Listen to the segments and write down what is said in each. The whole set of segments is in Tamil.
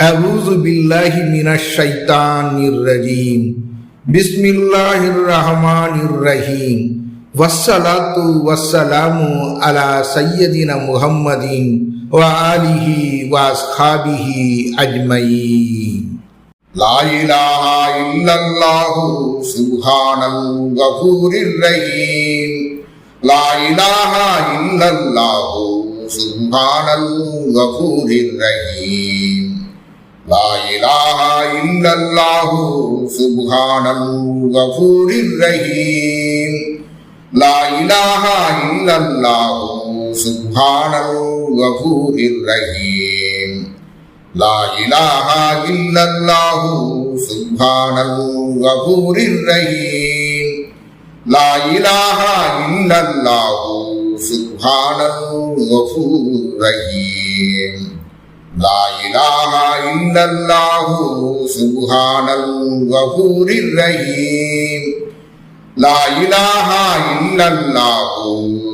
أعوذ بالله من الشيطان الرجيم. بسم الله الرحمن الرحيم. والصلاة والسلام على سيدنا محمد وآله وأصحابه أجمعين. لا إله إلا الله سبحان الغفور الرحيم. لا إله إلا الله سبحان الغفور الرحيم. லா இலாஹா இல்லல்லாஹு சுப்ஹானல் கஃபூரிர் ரஹீம். லா இலாஹா இல்லல்லாஹு சுப்ஹானல் கஃபூரிர் ரஹீம். லா இலாஹா ரஹீம். لا إله إلا الله سبحان الغفور الرحيم لا إله إلا الله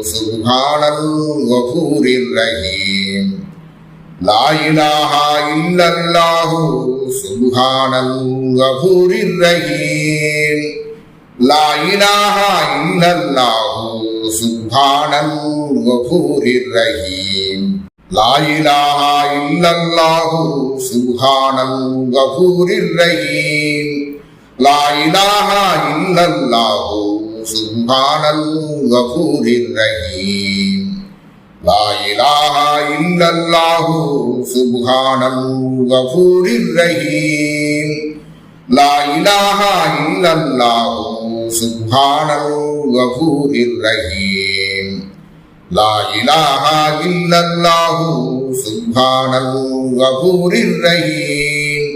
سبحان الغفور الرحيم لا إله إلا الله سبحان الغفور الرحيم لا إله إلا الله سبحان الغفور الرحيم லாயிலாஹா இல்லல்லாஹு சுஹானல் கஃபூரிர் ரஹீம் லாயிலாஹா இல்லல்லாஹு சுஹானல் கஃபூரிர் ரஹீம் லாயிலாஹா இல்லல்லாஹு சுஹானல் கஃபூரிர் ரஹீம் லாயிலாஹா ரஹீம் லா இலாஹா இல்லல்லாஹு சுப்ஹானஹு கஃபூரிர் ரஹீம்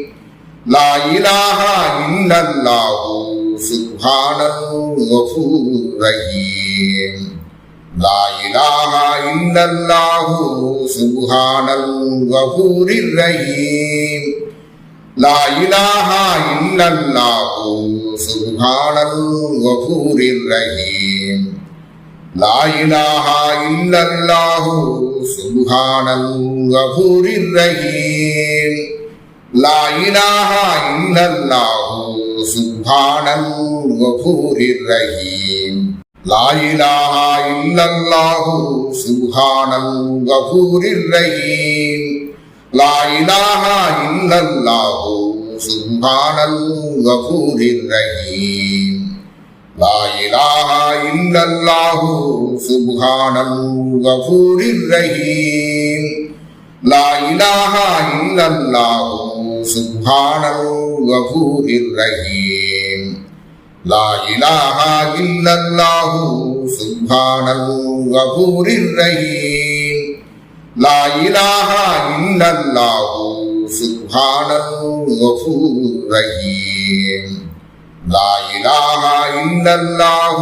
லா இலாஹா இல்லல்லாஹு சுப்ஹானஹு கஃபூர் ரஹீம் லா ரஹீம் லாயிலாஹா இல்லல்லாஹு சுல்ஹானல்லாஹு ரஹீம் லாயிலாஹா இல்லல்லாஹு சுல்ஹானல்லாஹு ரஹீம் லாயிலாஹா இல்லல்லாஹு சுல்ஹானல்லாஹு ரஹீம் லாயிலாஹா இல்லல்லாஹு சுல்ஹானல்லாஹு ரஹீம் லா இலாஹா இல்லல்லாஹு சுப்ஹானல் கஃபூரிர் ரஹீம். லா இலாஹா இல்லல்லாஹு சுப்ஹானல் கஃபூரிர் ரஹீம். லா இலாஹா இல்லல்லாஹு ரஹீம். لا إله إلا الله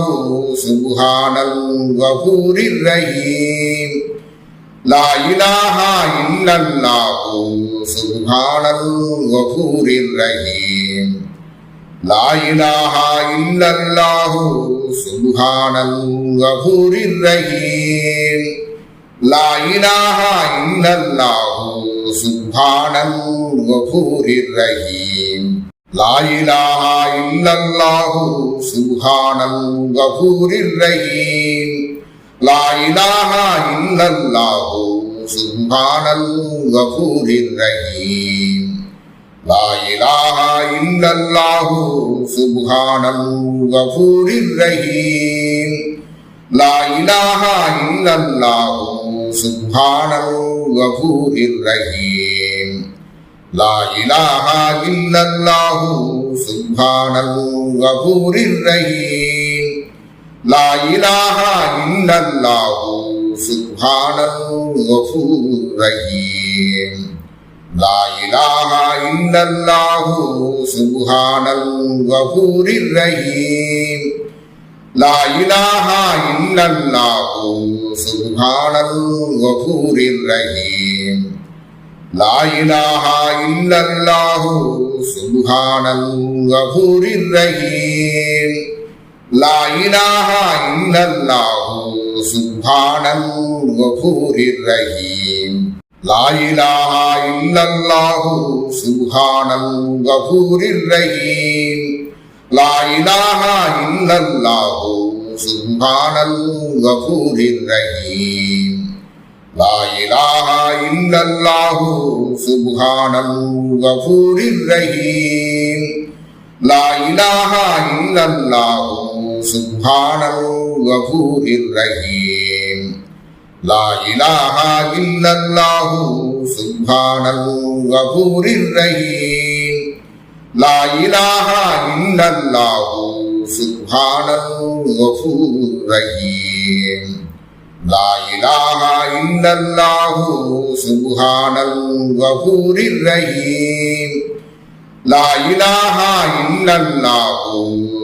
سبحان الغفور الرحيم لا إله إلا الله سبحان الغفور الرحيم لا إله إلا الله سبحان الغفور الرحيم لا إله إلا الله سبحان الغفور الرحيم லாயிலாஹா இல்லல்லாஹு சுஹானல் கஃபூரிர் ரஹீம் லாயிலாஹா இல்லல்லாஹு சுஹானல் கஃபூரிர் ரஹீம் லாயிலாஹா இல்லல்லாஹு சுஹானல் கஃபூரிர் ரஹீம் லாயிலாஹா ரஹீம் லா இலாஹா இல்லல்லாஹு சுப்ஹானல்லாஹு கஃபூரிர் ரஹீம் லா இலாஹா இல்லல்லாஹு சுப்ஹானல்லாஹு கஃபூரிர் ரஹீம் லா இலாஹா ரஹீம் லாயிலாஹா இல்லல்லாஹு சுப்ஹானல்லாஹு ரஹீம் லாயிலாஹா இல்லல்லாஹு சுப்ஹானல்லாஹு ரஹீம் லாயிலாஹா இல்லல்லாஹு சுப்ஹானல்லாஹு ரஹீம் லாயிலாஹா இல்லல்லாஹு சுப்ஹானல்லாஹு ரஹீம் லா இலாஹா இல்லல்லாஹு சுப்ஹானல் கஃபூரிர் ரஹீம். லா இலாஹா இல்லல்லாஹு சுப்ஹானல் கஃபூரிர் ரஹீம். லா இலாஹா இல்லல்லாஹு ரஹீம். لا إله إلا الله سبحان الغفور الرحيم لا إله إلا الله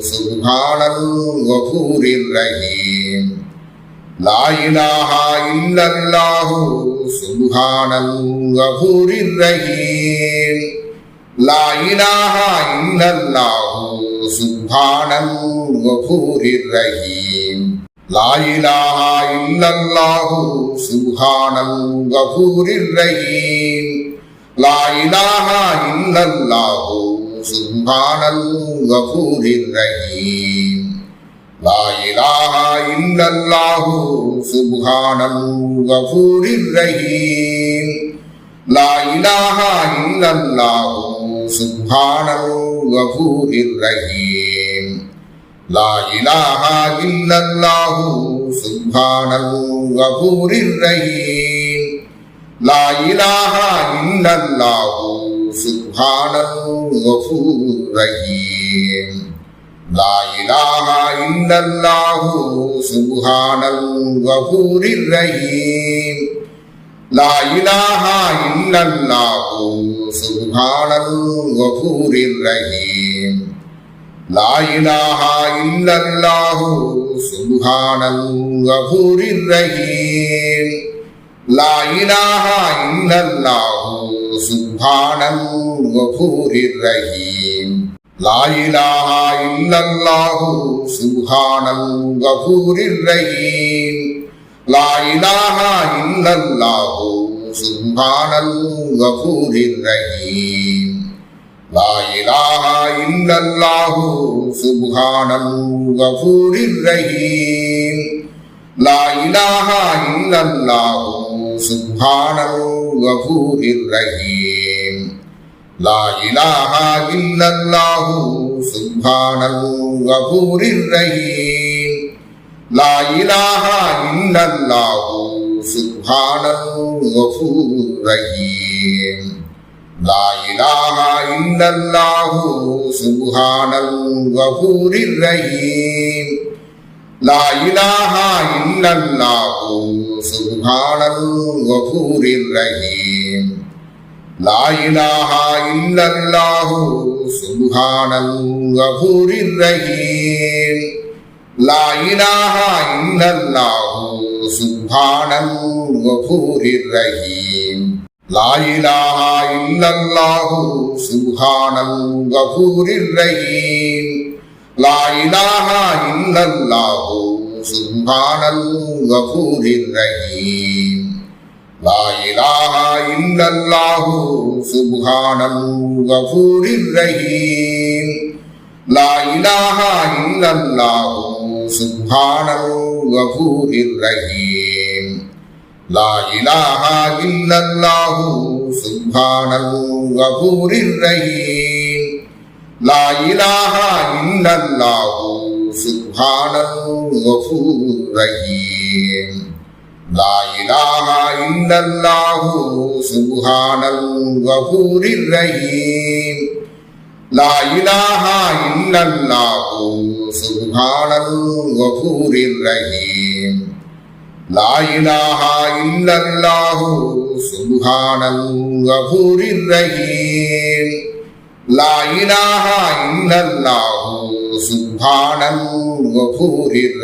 سبحان الغفور الرحيم لا إله إلا الله سبحان الغفور الرحيم لا إله إلا الله سبحان الغفور الرحيم லாயிலாஹா இல்லல்லாஹு சுஹானல் கஃபூரிர் ரஹீம் லாயிலாஹா இல்லல்லாஹு சுஹானல் கஃபூரிர் ரஹீம் லாயிலாஹா இல்லல்லாஹு சுஹானல் கஃபூரிர் ரஹீம் லாயிலாஹா ரஹீம் லா இலாஹா இல்லல்லாஹு சுப்ஹானஹு கஃபூரிர் ரஹீம் லா இலாஹா இல்லல்லாஹு சுப்ஹானஹு கஃபூர் ரஹீம் லா இலாஹா இல்லல்லாஹு சுப்ஹானஹு ரஹீம் லாயிலாஹா இல்லல்லாஹு சுல்ஹானல் ரஹீம் லாயிலாஹா இல்லல்லாஹு சுல்ஹானல் ரஹீம் லாயிலாஹா இல்லல்லாஹு சுல்ஹானல் ரஹீம் லாயிலாஹா இல்லல்லாஹு சுல்ஹானல் ரஹீம் லா இலாஹா இல்லல்லாஹு சுப்ஹானல் கஃபூரிர் ரஹீம். லா இலாஹா இல்லல்லாஹு சுப்ஹானல் கஃபூரிர் ரஹீம். லா இலாஹா இல்லல்லாஹு சுப்ஹானல் ரஹீம். لا إله إلا الله سبحان الغفور الرحيم لا إله إلا الله سبحان الغفور الرحيم لا إله إلا الله سبحان الغفور الرحيم لا إله إلا الله سبحان الغفور الرحيم லாயிலாஹா இல்லல்லாஹு சுஹானல் கஃபூரிர் ரஹீம் லாயிலாஹா இல்லல்லாஹு சுஹானல் கஃபூரிர் ரஹீம் லாயிலாஹா இல்லல்லாஹு சுஹானல் கஃபூரிர் ரஹீம் லாயிலாஹா ரஹீம் லா இலாஹா இல்லல்லாஹு சுப்ஹானல் கஃபூரிர் ரஹீம் லா இலாஹா இல்லல்லாஹு சுப்ஹானல் கஃபூர் ரஹீம் லா இலாஹா இல்லல்லாஹு ரஹீம் லாயிலாஹா இல்லல்லாஹு சுல்ஹானல் ரஹீம் லாயிலாஹா இல்லல்லாஹு சுல்ஹானல்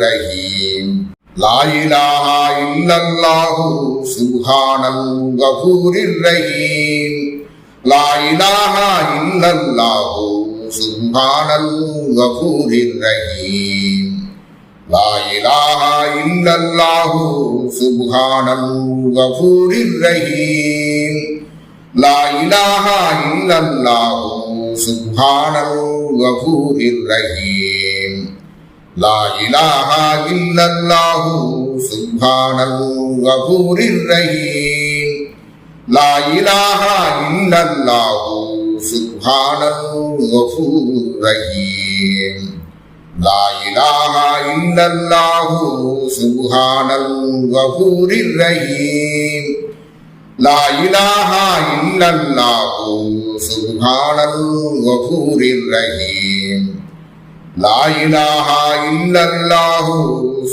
ரஹீம் லாயிலாஹா இல்லல்லாஹு சுல்ஹானல் ரஹீம் லாயிலாஹா இல்லல்லாஹு சுல்ஹானல் ரஹீம் லா இலாஹா இல்லல்லாஹு சுப்ஹானல் கஃபூரிர் ரஹீம். லா இலாஹா இல்லல்லாஹு சுப்ஹானல் கஃபூரிர் ரஹீம். லா இலாஹா இல்லல்லாஹு சுப்ஹானல் கஃபூரிர் ரஹீம். لا إله إلا الله سبحان الغفور الرحيم لا إله إلا الله سبحان الغفور الرحيم لا إله إلا الله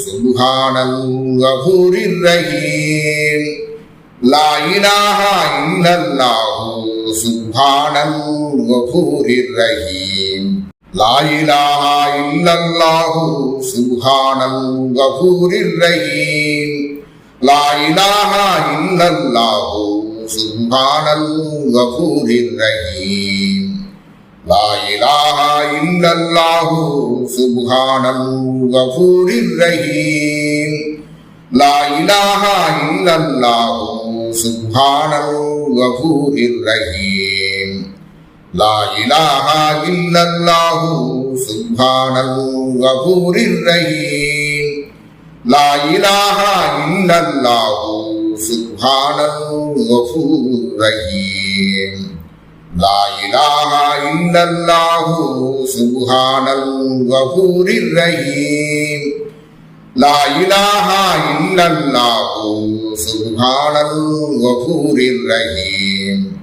سبحان الغفور الرحيم لا إله إلا الله سبحان الغفور الرحيم லாயிலாஹா இல்லல்லாஹு சுஹானல் கஃபூரிர் ரஹீம் லாயிலாஹா இல்லல்லாஹு சுஹானல் கஃபூரிர் ரஹீம் லாயிலாஹா இல்லல்லாஹு சுஹானல் கஃபூரிர் ரஹீம் லாயிலாஹா ரஹீம் லா இலாஹா இல்லல்லாஹு சுப்ஹானஹு கஃபூரிர் ரஹீம். லா இலாஹா இல்லல்லாஹு சுப்ஹானஹு கஃபூர் ரஹீம். லா இலாஹா ரஹீம்.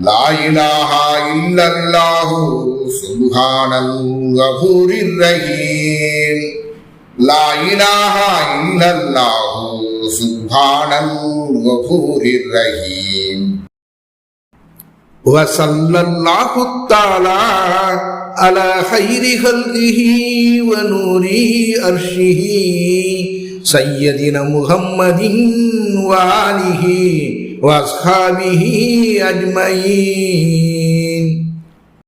لا إله إلا الله سبحان الغفور الرحيم. لا إله إلا الله سبحان الغفور الرحيم. وصلى الله تعالى على خير خلقه ونور أرشه سيدنا محمد وآله ওয়াসহাবিহি আজমাইন।